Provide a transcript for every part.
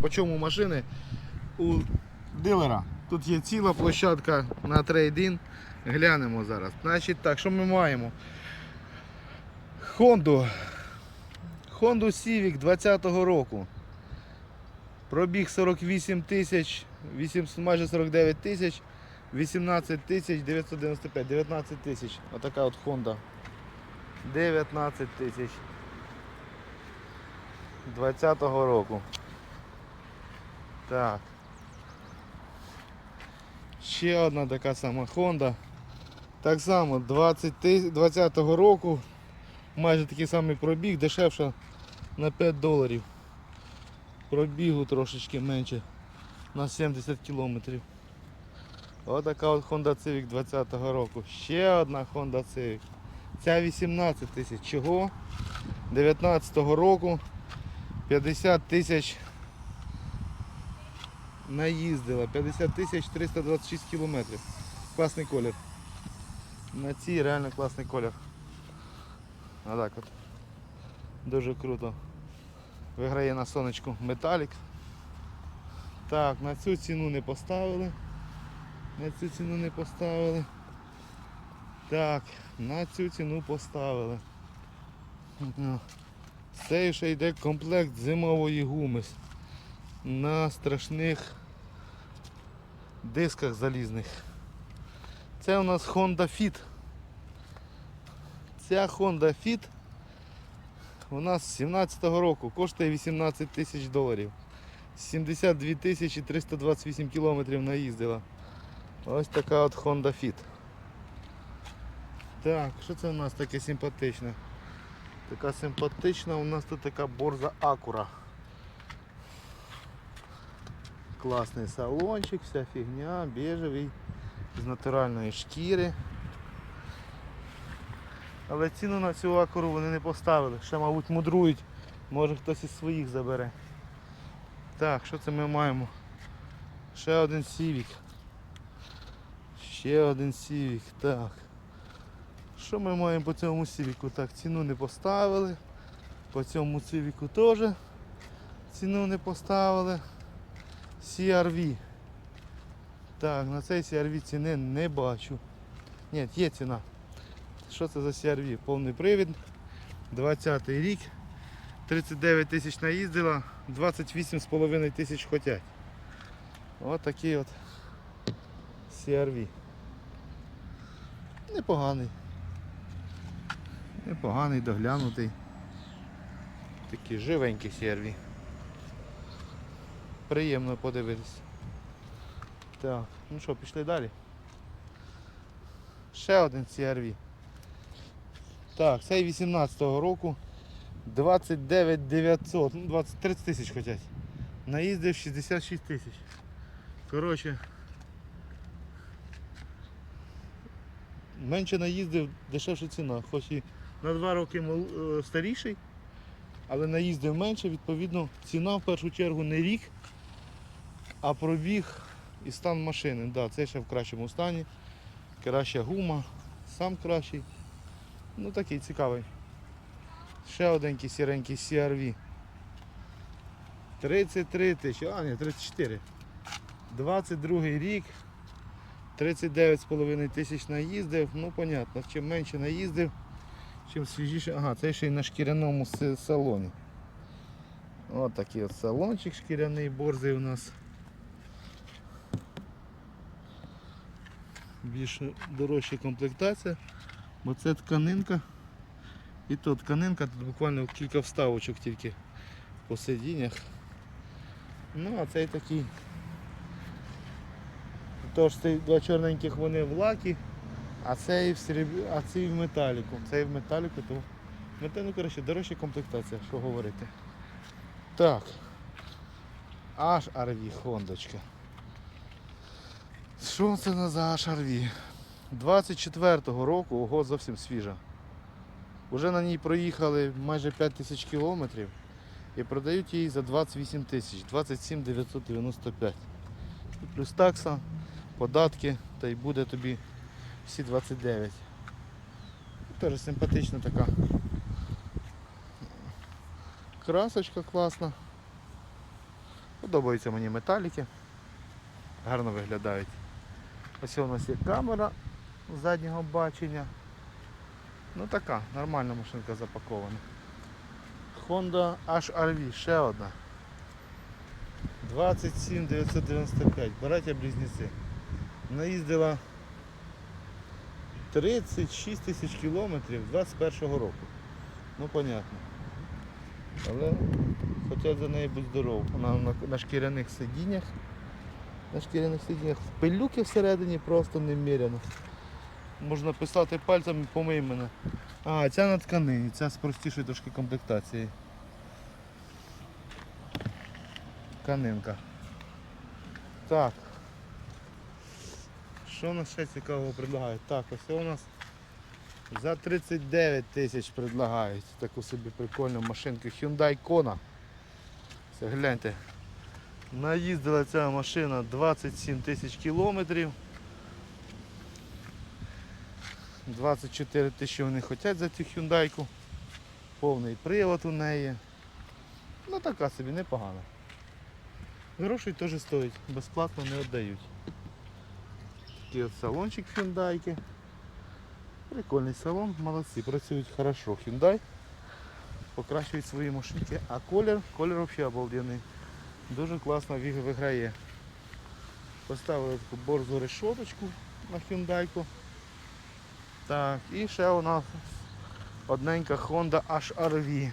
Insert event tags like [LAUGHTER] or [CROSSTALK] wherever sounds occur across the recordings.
По чому машини у дилера? Тут є ціла площадка на трейдин. Глянемо зараз. Значить так, що ми маємо? Honda. Honda Civic 20-го року. Пробіг 48 тисяч, майже 49 тисяч, 18 тисяч 995, 19 тисяч. Отака от Honda. 19 тисяч. 20-го року. Так. Ще одна така сама Honda. Так само 20 тис- 20-го року. Майже такий самий пробіг, дешевша на 5 доларів. Пробігу трошечки менше на 70 кілометрів. Отака от Honda Civic 20-го року. Ще одна Honda Civic. Ця 18 тисяч. Чого? 19-го року 50 тисяч наїздила. 50 тисяч 326 кілометрів. Класний колір. На цій реально класний колір. Отак от. Дуже круто. Виграє на сонечку металік. Так, на цю ціну не поставили. На цю ціну не поставили. Так, на цю ціну поставили. Ну, цією ще йде комплект зимової гуми на страшних дисках залізних. Це у нас Honda Fit. Ця Honda Fit у нас з 17-го року коштує 18 тисяч доларів. 72 тисячі 328 кілометрів наїздила. Ось така от Honda Fit. Так, що це у нас таке симпатичне? Така симпатична у нас тут така борза Акура. Класний салончик, вся фігня, бежевий, з натуральної шкіри. Але ціну на цю акуру вони не поставили. Ще, мабуть, мудрують. Може хтось із своїх забере. Так, що це ми маємо? Ще один Civic. Ще один Civic. Так. Що ми маємо по цьому Civic? Так, ціну не поставили. По цьому Civic теж ціну не поставили. CRV. Так, на цей CRV ціни не бачу. Ні, є ціна. Що це за CRV? Повний привід. 20 й рік. 39 тисяч наїздила, 28,5 тисяч хотять. Ось такий от CRV. Непоганий. Непоганий, доглянутий. Такий живенький CRV. Приємно подивитись. Так, ну що, пішли далі. Ще один CRV. Так, цей 18-го року 29 900, ну 20, 30 тисяч хочуть. Наїздив 66 тисяч. Коротше. Менше наїздив, дешевша ціна. Хоч і на 2 роки е, старіший, але наїздив менше, відповідно, ціна в першу чергу не рік, а пробіг і стан машини. Да, це ще в кращому стані. Краща гума, сам кращий. Ну такий цікавий. Ще оденький сіренький CRV. 33 тисячі, а ні, 34. 22 рік. 39,5 тисяч наїздив. Ну, понятно, чим менше наїздив, чим свіжіше. Ага, це ще й на шкіряному салоні. Ось такий от салончик шкіряний борзий у нас. Більш дорожча комплектація, бо це тканинка. І то тканинка, тут буквально кілька вставочок тільки по сидіннях. Ну, а цей такий. Тож цей два чорненьких вони в лакі, а цей в серебрі, а цей в металіку. Цей в металіку, то ну коротше, дорожча комплектація, що говорити. Так. Аж RV Хондочка. Що це на за HRV? 24-го року, ого, зовсім свіжа. Уже на ній проїхали майже 5 тисяч кілометрів і продають її за 28 тисяч, 27 995. І плюс такса, податки, та й буде тобі всі 29. Теж симпатична така. Красочка класна. Подобаються мені металіки. Гарно виглядають. Ось у нас є камера заднього бачення. Ну така, нормальна машинка запакована. Honda HRV, ще одна. 27 995, братя близнеці. Наїздила 36 тисяч кілометрів 21 року. Ну понятно. Але хотять за неї бути здоров. Вона на, на шкіряних сидіннях. На шкіряних сидіннях. Пилюки всередині просто неміряно. Можна писати пальцем помий мене. А, ця на тканині, ця з простішою трошки комплектацією. Тканинка. Так. Що у нас ще цікавого предлагають? Так, ось у нас за 39 тисяч предлагають таку собі прикольну машинку Hyundai Kona. Це гляньте. Наїздила ця машина 27 тисяч кілометрів. 24 тисячі вони хочуть за цю Hyundai. Повний привод у неї. Ну така собі непогана. Грошей теж стоїть, безплатно не віддають. Такий от салончик Hyundai. Прикольний салон, молодці, працюють хорошо. Hyundai покращують свої машинки, а колір, колір взагалі обалденний. Дуже класно виграє. Поставили таку борзу решоточку на Hyundai. Так, і ще у нас одненька Honda HRV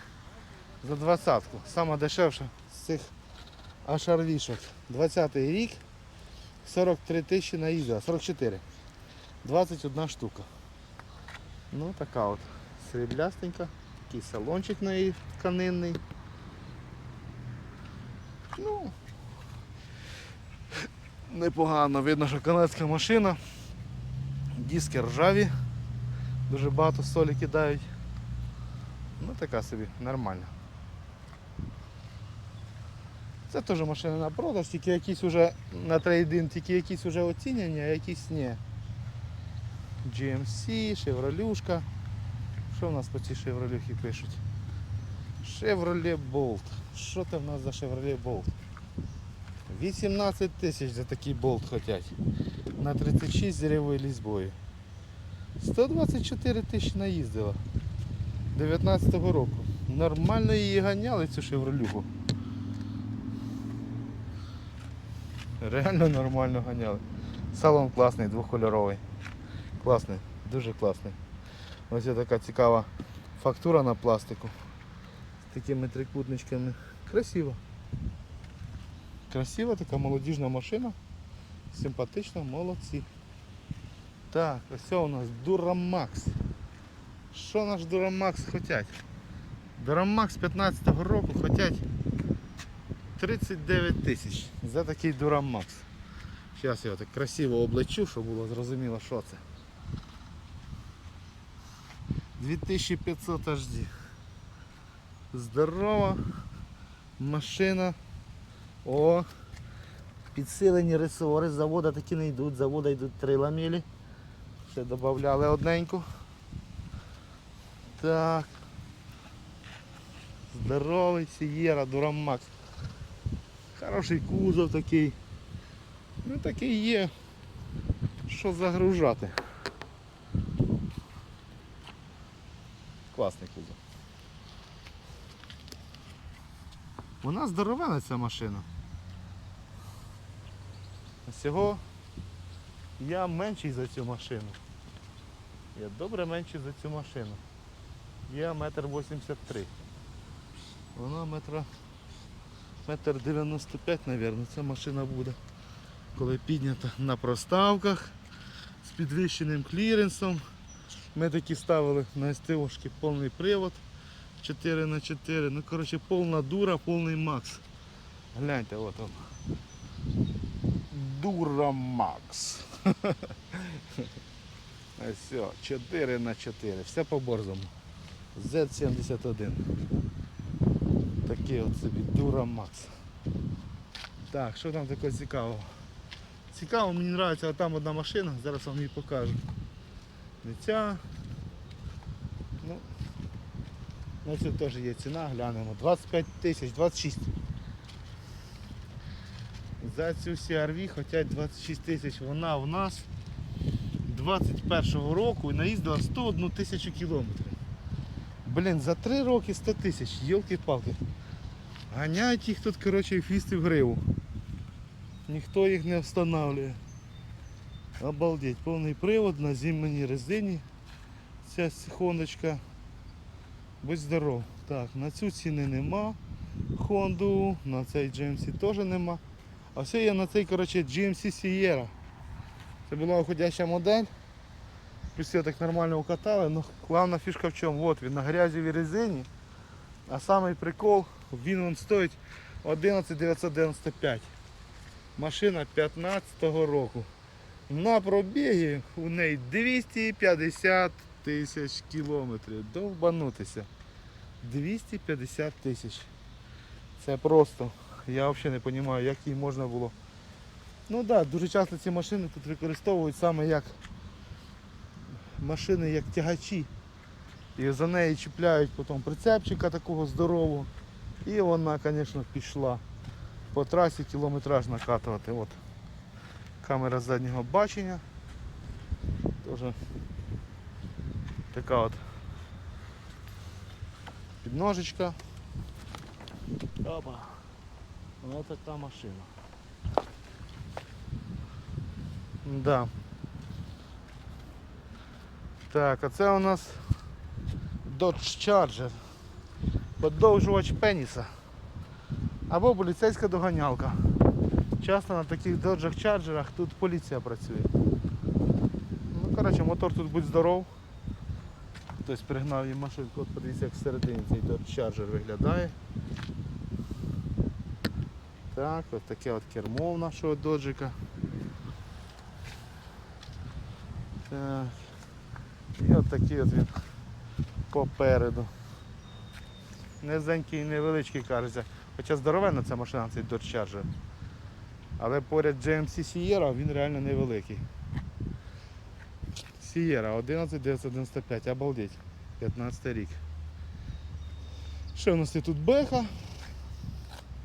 за двадцятку. Сама дешевша з цих HRV-шок. 20-й рік, 43 тисячі наїздила, 44. 21 штука. Ну така от сріблястенька, такий салончик на неї тканинний. Ну, непогано, видно, що канадська машина. Диски ржаві, дуже багато солі кидають. Ну така собі, нормальна. Це теж машина на продаж, тільки якісь вже на трейдин, тільки якісь вже оцінені, а якісь ні. GMC, Шевролюшка. Що в нас по цій Шевролюхі пишуть? Chevrolet Bolt. Що це в нас за Chevrolet Bolt? 18 тисяч за такий болт хотять. На 36 з деревою лізьбою. 124 тисячі наїздила. 19-го року. Нормально її ганяли цю шевролюху. Реально нормально ганяли. Салон класний, двохкольоровий. Класний, дуже класний. Ось є така цікава фактура на пластику. Такими трикутничками. Красиво. Красива така молодіжна машина. Симпатична, молодці. Так, ось у нас Duramax. Що наш Duramax хотять? Duramax 15-го року хотять 39 тисяч за такий Duramax. Зараз я так красиво облечу, щоб було зрозуміло, що це. 2500 HD. Здорова машина. О, підсилені ресори з завода такі не йдуть, з завода йдуть 3 ламелі. Ще додавали одненьку. Так. Здоровий Сієра, Дурамакс. Хороший кузов такий. Ну такий є. Що загружати. Класний кузов. Вона здоровена ця машина. Всього я менший за цю машину. Я добре менший за цю машину. Я метр 83. Вона метра метр 95, мабуть, ця машина буде. Коли піднята на проставках з підвищеним кліренсом. Ми такі ставили на СТОшки повний привод 4 на 4 Ну коротше повна дура, повний макс. Гляньте, от он. Дура Макс. [LAUGHS] Все, 4 на 4 Все по борзому. Z71. Такий от собі Дура Макс. Так, що там такого цікавого? Цікаво, мені подобається там одна машина, зараз вам її покажу. Не ця. Ну, на цю теж є ціна, глянемо. 25 тисяч, 26. За цю CRV хочуть 26 тисяч. Вона в нас 21-го року і наїздила 101 тисячу кілометрів. Блін, за 3 роки 100 тисяч, йолки-палки. Ганяють їх тут, коротше, фісти в гриву. Ніхто їх не встановлює. Обалдеть, повний привод на зимній резині. Ця хондочка. Будь здоров. Так, на цю ціни нема. Хонду, на цей GMC теж нема. А все є на цей коротше, GMC Sierra. Це була уходяща модель. Його так нормально укатали. Ну, головна фішка в чому? От він на грязевій резині. А самий прикол, він вон стоїть 11995. Машина 15-го року. На пробігі у неї 250 тисяч кілометрів. Довбанутися. 250 тисяч. Це просто. Я взагалі не розумію, як її можна було. Ну так, да, дуже часто ці машини тут використовують саме як машини як тягачі. І за неї чіпляють потім прицепчика такого здорового. І вона, звісно, пішла по трасі кілометраж накатувати. От. Камера заднього бачення. Тоже така от підножечка. Опа. Ось така машина. Да. Так, а це у нас Dodge Charger. Подовжувач пеніса. Або поліцейська доганялка. Часто на таких доджах чарджерах тут поліція працює. Ну, коротше, мотор тут будь здоров. Хтось пригнав їм машинку, от подивіться, як всередині цей Charger виглядає. Так, ось таке от кермо в нашого доджика. Так. І от такий от він попереду. Низенький невеличкий кажеться. Хоча здоровенна ця машина, цей Dodge Charger. Але поряд GMC Sierra він реально невеликий. Sierra 11995, обалдеть. 15 рік. Ще у нас є тут Беха,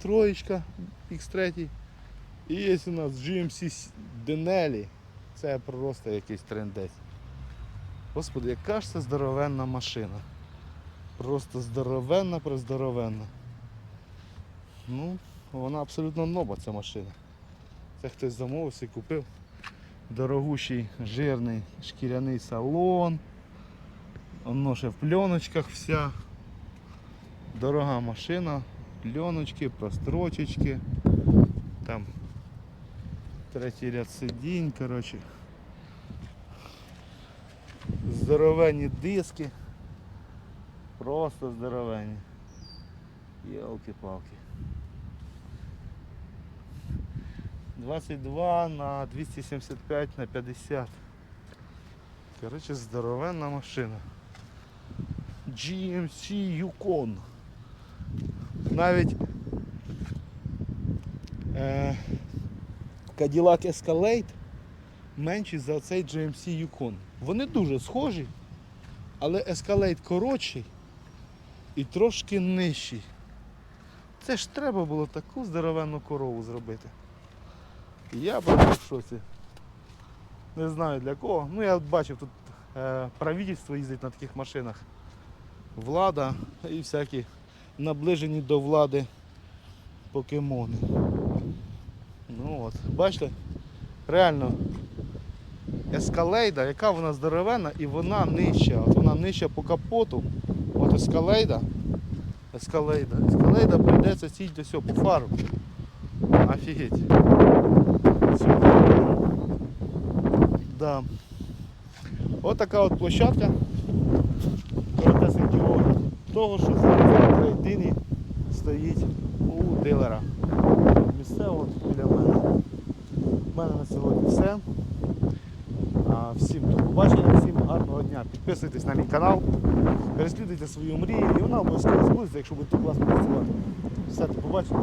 троєчка X3. І є у нас GMC Denali. Це просто якийсь трендець. Господи, яка ж це здоровенна машина. Просто здоровенна, прездоровенна. Ну, вона абсолютно нова ця машина. Це хтось замовився і купив. Дорогущий жирний шкіряний салон. Воно ще в пленочках вся. Дорога машина, пленочки, прострочечки. Там третій ряд сидінь, коротше. Здоровенні диски. Просто здоровенні. Йолки-палки. 22 на 275 на 50. Коротше, здоровенна машина. GMC Yukon. Навіть е, Cadillac Escalade менший за цей GMC Yukon. Вони дуже схожі, але Escalade коротший і трошки нижчий. Це ж треба було таку здоровенну корову зробити. Я просто в шоці. Не знаю для кого. Ну я бачив тут е, правительство їздить на таких машинах. Влада і всякі наближені до влади покемони. Ну от, бачите, реально ескалейда, яка вона здоровенна і вона нижча. От вона нижча по капоту. От ескалейда. Ескалейда. Ескалейда прийдеться сіть до сього по фару. Офігеть. Все. Да. От така от площадка. Коротесенький огляд того, що зараз на трейдині стоїть у дилера. Місцево біля мене. У мене на сьогодні все. А, Всім до побачення, всім гарного дня. Підписуйтесь на мій канал, переслідуйте свою мрію і вона обов'язково збудеться, якщо будете класно працювати. Все, до побачення.